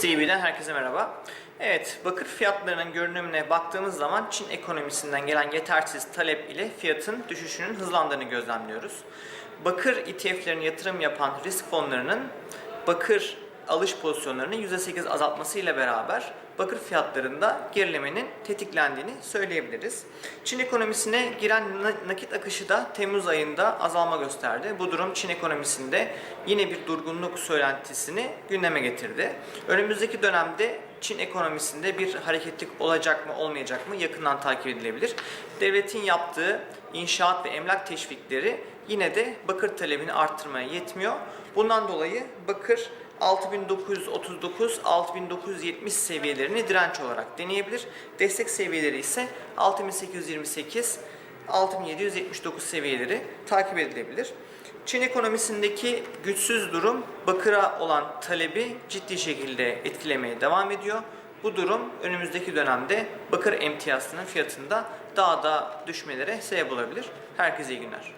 TV'den herkese merhaba. Evet, bakır fiyatlarının görünümüne baktığımız zaman Çin ekonomisinden gelen yetersiz talep ile fiyatın düşüşünün hızlandığını gözlemliyoruz. Bakır ETF'lerine yatırım yapan risk fonlarının bakır alış pozisyonlarını %8 azaltmasıyla beraber bakır fiyatlarında gerilemenin tetiklendiğini söyleyebiliriz. Çin ekonomisine giren na- nakit akışı da Temmuz ayında azalma gösterdi. Bu durum Çin ekonomisinde yine bir durgunluk söylentisini gündeme getirdi. Önümüzdeki dönemde Çin ekonomisinde bir hareketlik olacak mı olmayacak mı yakından takip edilebilir. Devletin yaptığı inşaat ve emlak teşvikleri yine de bakır talebini arttırmaya yetmiyor. Bundan dolayı bakır 6939-6970 seviyelerini direnç olarak deneyebilir. Destek seviyeleri ise 6828 6779 seviyeleri takip edilebilir. Çin ekonomisindeki güçsüz durum bakıra olan talebi ciddi şekilde etkilemeye devam ediyor. Bu durum önümüzdeki dönemde bakır emtiyasının fiyatında daha da düşmelere sebep olabilir. Herkese iyi günler.